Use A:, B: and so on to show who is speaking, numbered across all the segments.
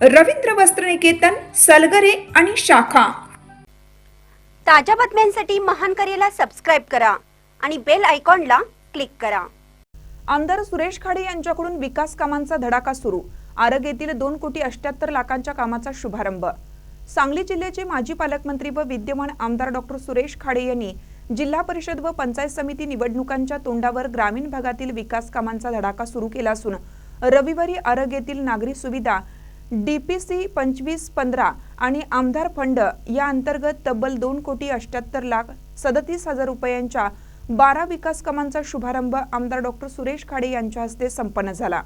A: रवींद्र वस्त्रनिकेतन सलगरे आणि शाखा.
B: ताज्या बातम्यांसाठी महान करेला सबस्क्राईब करा आणि बेल आयकॉनला क्लिक करा.
C: आमदार सुरेश खाडे यांच्याकडून विकास कामांचा धडाका सुरू. आरग येथील दोन कोटी अठ्याहत्तर लाखांच्या कामाचा शुभारंभ. सांगली जिल्ह्याचे माजी पालकमंत्री व विद्यमान आमदार डॉक्टर सुरेश खाडे यांनी जिल्हा परिषद व पंचायत समिती निवडणुकांच्या तोंडावर ग्रामीण भागातील विकास कामांचा धडाका सुरू केला असून रविवारी आरग येथील नागरी सुविधा डीपीसी पंचवीस पंधरा आणि आमदार फंड या अंतर्गत तब्बल दोन कोटी अठ्याहत्तर लाख सदतीस हजार रुपयांच्या बारा विकास कामांचा शुभारंभ आमदार डॉक्टर सुरेश खाडे यांच्या हस्ते संपन्न झाला.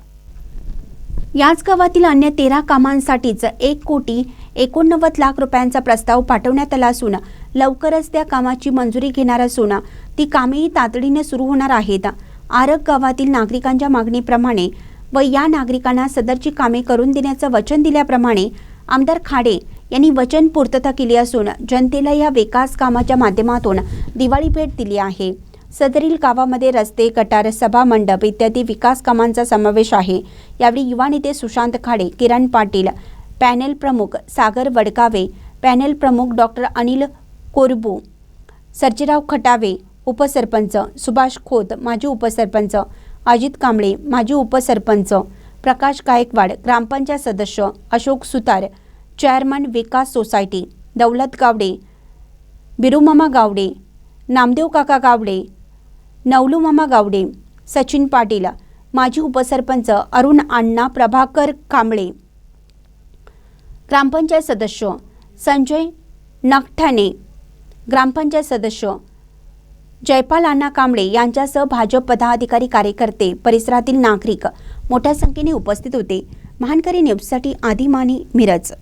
B: याच गावातील अन्य तेरा कामांसाठीच एक कोटी एकोणनव्वद लाख रुपयांचा प्रस्ताव पाठवण्यात आला असून लवकरच त्या कामाची मंजुरी घेणार असून ती कामेही तातडीने सुरू होणार आहेत. आरग गावातील नागरिकांच्या मागणीप्रमाणे व या नागरिकांना सदरची कामे करून देण्याचं वचन दिल्याप्रमाणे आमदार खाडे यांनी वचन पूर्तता केली असून जनतेला या विकास कामाच्या माध्यमातून दिवाळी भेट दिली आहे. सदरील गावामध्ये रस्ते गटार सभा मंडप इत्यादी विकास कामांचा समावेश आहे. यावेळी युवा नेते सुशांत खाडे किरण पाटील पॅनेल प्रमुख सागर वडकावे पॅनेल प्रमुख डॉक्टर अनिल कोरबू सर्जेराव खटावे उपसरपंच सुभाष खोत माजी उपसरपंच अजित कांबळे माजी उपसरपंच प्रकाश गायकवाड ग्रामपंचायत सदस्य अशोक सुतार चेअरमन विकास सोसायटी दौलत गावडे बिरुमामा गावडे नामदेव काका गावडे नवलूमामा गावडे सचिन पाटील माजी उपसरपंच अरुण अण्णा प्रभाकर कांबळे. ग्रामपंचायत सदस्य संजय नगठाणे ग्रामपंचायत सदस्य जयपाल अण्णा कांबळे यांच्यासह भाजप पदाधिकारी कार्यकर्ते परिसरातील नागरिक मोठ्या संख्येने उपस्थित होते. महानकरी न्यूजसाठी आदिमानी मिरज.